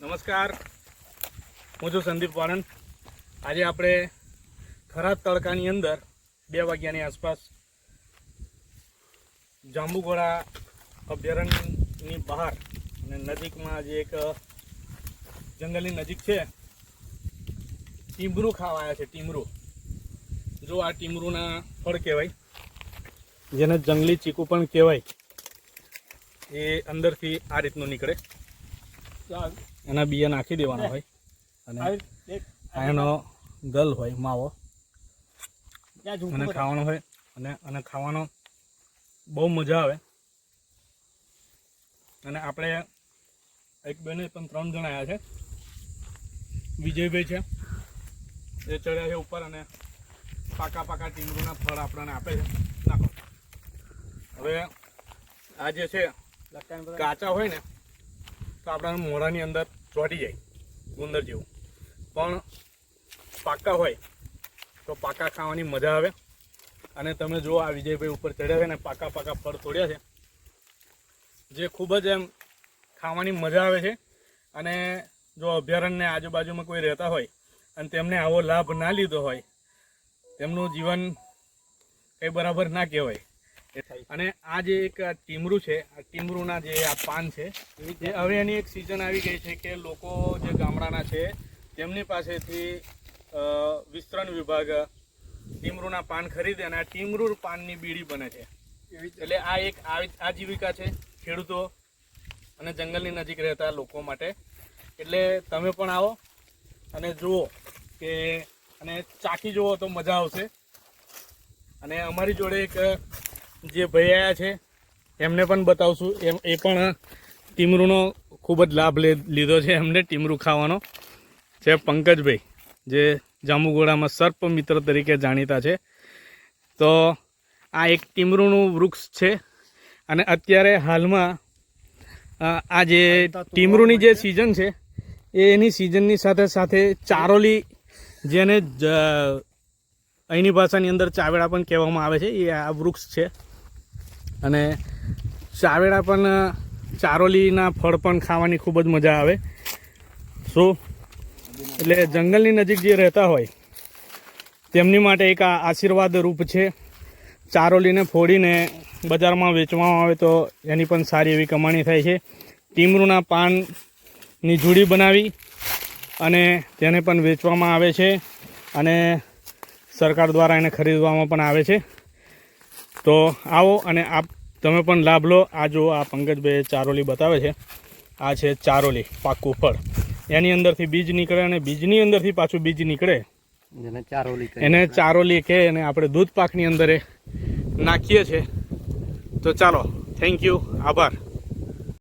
નમસ્કાર. હું છું સંદીપ વાળંદ આજે આપણે ખરાબ તડકાની અંદર બે વાગ્યાની આસપાસ જાંબુઘોડા અભયારણ્યની બહાર અને નજીકમાં જે એક જંગલની નજીક છે, ટીમરું ખાવા આવ્યા છે, ટીમરું. જો આ ટીમરુંના ફળ કહેવાય, જેને જંગલી ચીકુ પણ કહેવાય, એ અંદરથી આ રીતનું નીકળે. એના બિયા નાખી દેવાના હોય. અને એનો ગલ હોય માવો. અને ખાવાનો હોય અને અને ખાવાનો બહુ મજા આવે. અને આપણે એક બે નહીં પણ ત્રણ જણા આવ્યા છે. વિજયભાઈ છે. એ ચડ્યા છે ઉપર અને પાકા પાકા ટીમરૂના ફળ આપણને આપે છે. નાખો. હવે આ જે છે કાચા હોય ને તો આપણા મોઢાની અંદર ચોંટી જાય, ગુંદર જેવું. પણ પાકા હોય તો પાકા ખાવાની મજા આવે. અને તમે જો આ વિજયભાઈ ઉપર ચડ્યા છે ને પાકા પાકા ફળ તોડ્યા છે. જે ખૂબ જ એમ ખાવાની મજા આવે છે. અને જો અભયારણ્યને આજુબાજુમાં કોઈ રહેતા હોય અને તેમને આવો લાભ ના લીધો હોય, તેમનું જીવન કંઈ બરાબર ના કહેવાય. અને આ જે એક ટીમરું છે, આ ટીમરુંના જે આ પાન છે, એ હવે એની એક સિઝન આવી ગઈ છે કે લોકો જે ગામડાના છે, તેમની પાસેથી વિસ્તરણ વિભાગ ટીમરુંના પાન ખરીદે અને આ ટીમરૂ પાનની બીડી બને છે. એટલે આ એક આજીવિકા છે ખેડૂતો અને જંગલની નજીક રહેતા લોકો માટે. એટલે તમે પણ આવો અને જુઓ કે, અને ચાખી જુઓ તો મજા આવશે. અને અમારી જોડે એક જે ભાઈ આવ્યા છે, એમને પણ બતાવશું. એમ, એ પણ ટીમરૂનો ખૂબ જ લાભ લીધો છે એમને ટીમરૂ ખાવાનો. છે પંકજભાઈ, જે જાંબુગોળામાં સર્પ મિત્ર તરીકે જાણીતા છે. તો આ એક ટીમરૂનું વૃક્ષ છે અને અત્યારે હાલમાં આ જે ટીમરૂની જે સિઝન છે, એ એની સિઝનની સાથે સાથે ચારોલી જેને જ- અહીંની ભાષાની અંદર ચાવેડા પણ કહેવામાં આવે છે, એ આ વૃક્ષ છે. અને ચાવેડા પણ ચારોલીના ફળ પણ ખાવાની ખૂબ જ મજા આવે. સો, એટલે જંગલની નજીક જે રહેતા હોય, તેમની માટે એક આશીર્વાદ રૂપ છે. ચારોલીને ફોડીને બજારમાં વેચવામાં આવે તો એની પણ સારી એવી કમાણી થાય છે. ટીમરૂના પાનની જુડી બનાવી અને તેને પણ વેચવામાં આવે છે અને સરકાર દ્વારા એને ખરીદવામાં પણ આવે છે. તો આવો અને આપ તમે પણ લાભ લો. આ જો આ પંકજભાઈ ચારોલી બતાવે છે. આ છે ચારોલી પાકું ફળ. એની અંદરથી બીજ નીકળે અને બીજની અંદરથી પાછું બીજ નીકળે. એને ચારોલી કહે. એને ચારોલી કે અને આપણે દૂધ પાકની અંદર નાખીએ છીએ. તો ચાલો થેન્ક યુ આભાર.